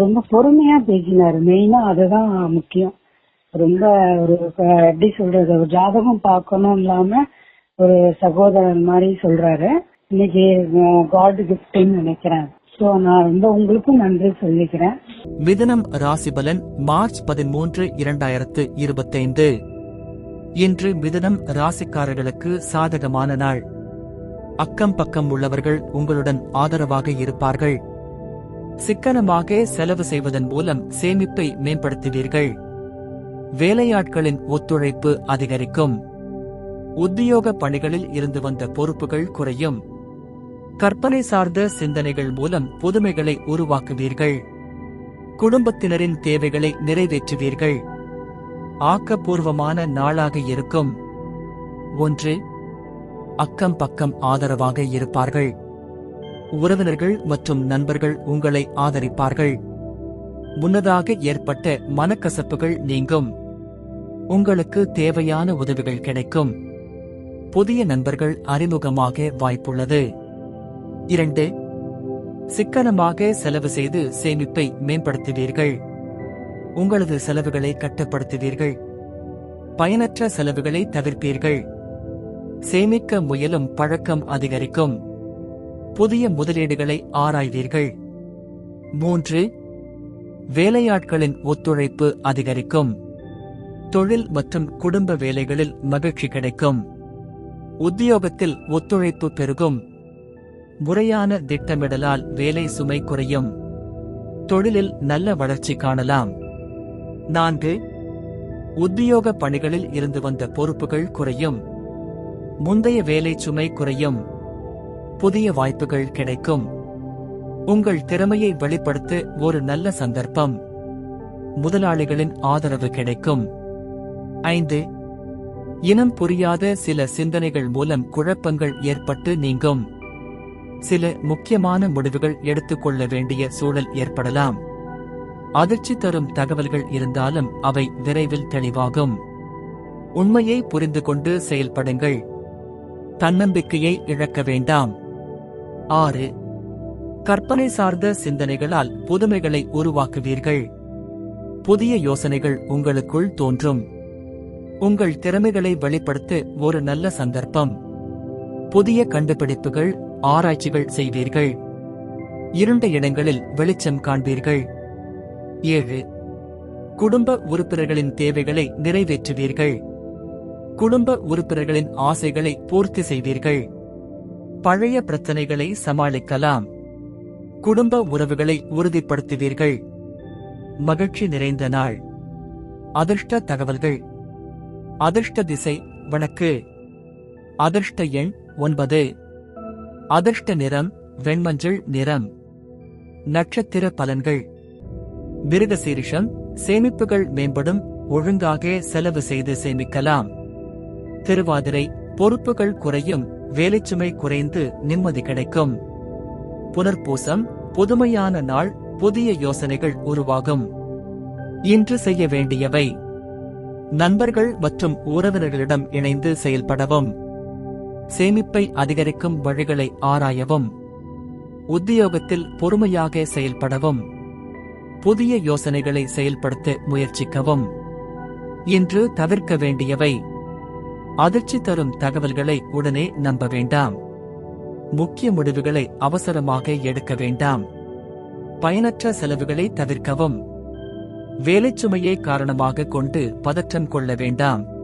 ரொம்ப பொறுமையா பேசினாரு. மெயினா அதுதான் முக்கியம். ரொம்ப ஒரு எப்படி சொல்றது ஒரு ஜாதகம் பார்க்கணும் இல்லாம ஒரு சகோதரன் மாதிரி சொல்றாரு. இன்னைக்கு காட் கிஃப்ட்னு நினைக்கிறேன். சோ நான் ரொம்ப உங்களுக்கும் நன்றி சொல்லிக்கிறேன். மிதனம் ராசிபலன் மார்ச் பதிமூன்று இரண்டாயிரத்து இருபத்தைந்து. இன்று மிதனம் ராசிக்காரர்களுக்கு சாதகமான நாள். அக்கம் பக்கம் உள்ளவர்கள் உங்களுடன் ஆதரவாக இருப்பார்கள். சிக்கனமாக செலவு செய்வதன் மூலம் சேமிப்பை மேம்படுத்துவீர்கள். வேலையாட்களின் ஒத்துழைப்பு அதிகரிக்கும். உத்தியோக பணிகளில் இருந்து வந்த பொறுப்புகள் குறையும். கற்பனை சார்ந்த சிந்தனைகள் மூலம் புதுமைகளை உருவாக்குவீர்கள். குடும்பத்தினரின் தேவைகளை நிறைவேற்றுவீர்கள். ஆக்கப்பூர்வமான நாளாக இருக்கும். ஒன்று அக்கம் பக்கம் ஆதரவாக இருப்பார்கள். உறவினர்கள் மற்றும் நண்பர்கள் உங்களை ஆதரிப்பார்கள். முன்னதாக ஏற்பட்ட மனக்கசப்புகள் நீங்கும். உங்களுக்கு தேவையான உதவிகள் கிடைக்கும். புதிய நண்பர்கள் அறிமுகமாக வாய்ப்புள்ளது. இரண்டு சிக்கனமாக செலவு செய்து சேமிப்பை மேம்படுத்துவீர்கள். உங்களது செலவுகளை கட்டுப்படுத்துவீர்கள். பயனற்ற செலவுகளை தவிர்ப்பீர்கள். சேமிக்க முயலும் பழக்கம் அதிகரிக்கும். புதிய முதலீடுகளை ஆராய்வீர்கள். மூன்று வேலையாட்களின் ஒத்துழைப்பு அதிகரிக்கும். தொழில் மற்றும் குடும்ப வேலைகளில் மகிழ்ச்சி கிடைக்கும். உத்தியோகத்தில் ஒத்துழைப்பு பெருகும். முறையான திட்டமிடலால் வேலை சுமை குறையும். தொழிலில் நல்ல வளர்ச்சி காணலாம். நான்கு உத்தியோக பணிகளில் இருந்து வந்த பொறுப்புகள் குறையும். முந்தைய வேலை சுமை குறையும். புதிய வாய்ப்புகள் கிடைக்கும். உங்கள் திறமையை வெளிப்படுத்த ஒரு நல்ல சந்தர்ப்பம். முதலாளிகளின் ஆதரவு கிடைக்கும். ஐந்து இனம் புரியாத சில சிந்தனைகள் மூலம் குழப்பங்கள் ஏற்பட்டு நீங்கும். சில முக்கியமான முடிவுகள் எடுத்துக்கொள்ள வேண்டிய சூழல் ஏற்படலாம். அதிர்ச்சி தரும் தகவல்கள் இருந்தாலும் அவை விரைவில் தெளிவாகும். உண்மையை புரிந்து கொண்டு செயல்படுங்கள். தன்னம்பிக்கையை இழக்க வேண்டாம். ஆறு. கற்பனை சார்ந்த சிந்தனைகளால் புதுமைகளை உருவாக்குவீர்கள். புதிய யோசனைகள் உங்களுக்குள் தோன்றும். உங்கள் திறமைகளை வெளிப்படுத்த ஒரு நல்ல சந்தர்ப்பம். புதிய கண்டுபிடிப்புகள் ஆராய்ச்சிகள் செய்வீர்கள். இருண்ட இடங்களில் வெளிச்சம் காண்பீர்கள். ஏழு. குடும்ப உறுப்பினர்களின் தேவைகளை நிறைவேற்றுவீர்கள். குடும்ப உறுப்பினர்களின் ஆசைகளை பூர்த்தி செய்வீர்கள். பழைய பிரச்சனைகளை சமாளிக்கலாம். குடும்ப உறவுகளை உறுதிப்படுத்துவீர்கள். மகிழ்ச்சி நிறைந்த நாள். அதிர்ஷ்ட தகவல்கள். அதிர்ஷ்ட திசை வணக்கு அதிர்ஷ்ட எண் ஒன்பது. அதிர்ஷ்ட நிறம் வெண்மஞ்சள் நிறம். நட்சத்திர பலன்கள். மிருகசீரிஷம் சேமிப்புகள் மேம்படும் ஒழுங்காக செலவு செய்து சேமிக்கலாம். திருவாதிரை பொறுப்புகள் குறையும் வேலைச்சுமை குறைந்து நிம்மதி கிடைக்கும். புனர்பூசம் புதுமையான நாள் புதிய யோசனைகள் உருவாகும். இன்று செய்ய வேண்டியவை. நண்பர்கள் மற்றும் உறவினர்களிடம் இணைந்து செயல்படவும். சேமிப்பை அதிகரிக்கும் வழிகளை ஆராயவும். உத்தியோகத்தில் பொறுமையாக செயல்படவும். புதிய யோசனைகளை செயல்படுத்த முயற்சிக்கவும். இன்று தவிர்க்க வேண்டியவை. அதிர்ச்சி தரும் தகவல்களை உடனே நம்ப வேண்டாம். முக்கிய முடிவுகளை அவசரமாக எடுக்க வேண்டாம். பயனற்ற செலவுகளை தவிர்க்கவும். வேலைச்சுமையை காரணமாக கொண்டு பதற்றம் கொள்ள வேண்டாம்.